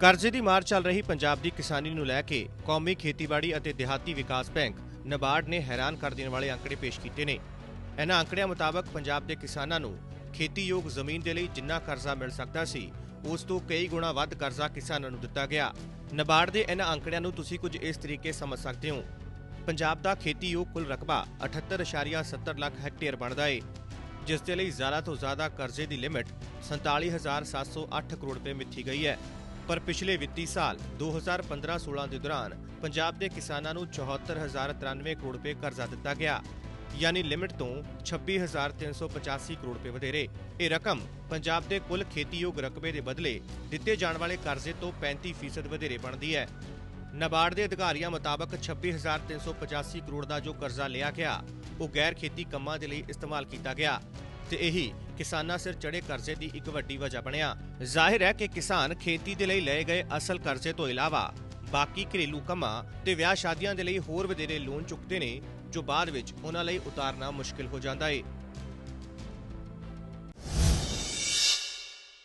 ਕਰਜ਼ੇ ਦੀ ਮਾਰ ਚੱਲ ਰਹੀ ਪੰਜਾਬ ਦੀ ਕਿਸਾਨੀ ਨੂੰ ਲੈ ਕੇ ਕੌਮੀ ਖੇਤੀਬਾੜੀ ਅਤੇ ਦਿਹਾਤੀ ਵਿਕਾਸ ਬੈਂਕ ਨਬਾਰਡ ਨੇ ਹੈਰਾਨ ਕਰ ਦੇਣ ਵਾਲੇ ਅੰਕੜੇ ਪੇਸ਼ ਕੀਤੇ ਨੇ। ਇਹਨਾਂ ਅੰਕੜਿਆਂ ਮੁਤਾਬਕ ਪੰਜਾਬ ਦੇ ਕਿਸਾਨਾਂ ਨੂੰ ਖੇਤੀਯੋਗ ਜ਼ਮੀਨ ਦੇ ਲਈ ਜਿੰਨਾ ਕਰਜ਼ਾ ਮਿਲ ਸਕਦਾ ਸੀ, ਉਸ ਤੋਂ ਕਈ ਗੁਣਾ ਵੱਧ ਕਰਜ਼ਾ ਕਿਸਾਨਾਂ ਨੂੰ ਦਿੱਤਾ ਗਿਆ। ਨਬਾਰਡ ਦੇ ਇਹਨਾਂ ਅੰਕੜਿਆਂ ਨੂੰ ਤੁਸੀਂ ਕੁਝ ਇਸ ਤਰੀਕੇ ਸਮਝ ਸਕਦੇ ਹੋ। ਪੰਜਾਬ ਦਾ ਖੇਤੀਯੋਗ ਕੁੱਲ ਰਕਬਾ 78.70 ਲੱਖ ਹੈਕਟੇਅਰ ਬਣਦਾ ਏ, ਜਿਸ ਦੇ ਲਈ ਜ਼ਿਆਦਾ ਤੋਂ ਜ਼ਿਆਦਾ ਕਰਜ਼ੇ ਦੀ ਲਿਮਿਟ 47708 ਕਰੋੜ ਰੁਪਏ ਮਿੱਥੀ ਗਈ ਹੈ। ਪਰ ਪਿਛਲੇ ਵਿੱਤੀ ਸਾਲ 2015-16 ਦੇ ਦੌਰਾਨ ਪੰਜਾਬ ਦੇ ਕਿਸਾਨਾਂ ਨੂੰ 74093 ਕਰੋੜ ਰੁਪਏ ਕਰਜ਼ਾ ਦਿੱਤਾ ਗਿਆ, ਯਾਨੀ ਲਿਮਿਟ ਤੋਂ 26385 ਕਰੋੜ ਰੁਪਏ ਵਧੇਰੇ। ਇਹ ਰਕਮ ਪੰਜਾਬ ਦੇ ਕੁੱਲ ਖੇਤੀਯੋਗ ਰਕਬੇ ਦੇ ਬਦਲੇ ਦਿੱਤੇ ਜਾਣ ਵਾਲੇ ਕਰਜ਼ੇ ਤੋਂ 35% ਵਧੇਰੇ ਬਣਦੀ ਹੈ। ਨਾਬਾਰਡ ਦੇ ਅਧਿਕਾਰੀਆਂ ਮੁਤਾਬਕ 26385 ਕਰੋੜ ਦਾ ਜੋ ਕਰਜ਼ਾ ਲਿਆ ਗਿਆ, ਉਹ ਗੈਰ ਖੇਤੀ ਕੰਮਾਂ ਦੇ ਲਈ ਇਸਤੇਮਾਲ ਕੀਤਾ ਗਿਆ ਤੇ ਇਹੀ ਕਿਸਾਨਾਂ ਸਿਰ ਚੜੇ ਕਰਜ਼ੇ ਦੀ ਇੱਕ ਵੱਡੀ ਵਜ੍ਹਾ ਬਣਿਆ। ਜ਼ਾਹਿਰ ਹੈ ਕਿ ਕਿਸਾਨ ਖੇਤੀ ਦੇ ਲਈ ਲਏ ਗਏ ਅਸਲ ਕਰਜ਼ੇ ਤੋਂ ਇਲਾਵਾ ਬਾਕੀ ਘਰੇਲੂ ਕੰਮਾਂ ਤੇ ਵਿਆਹ ਸ਼ਾਦੀਆਂ ਦੇ ਲਈ ਹੋਰ ਵਧੇਰੇ ਲੋਨ ਚੁੱਕਦੇ ਨੇ, ਜੋ ਬਾਅਦ ਵਿੱਚ ਉਹਨਾਂ ਲਈ ਉਤਾਰਨਾ ਮੁਸ਼ਕਿਲ ਹੋ ਜਾਂਦਾ ਏ।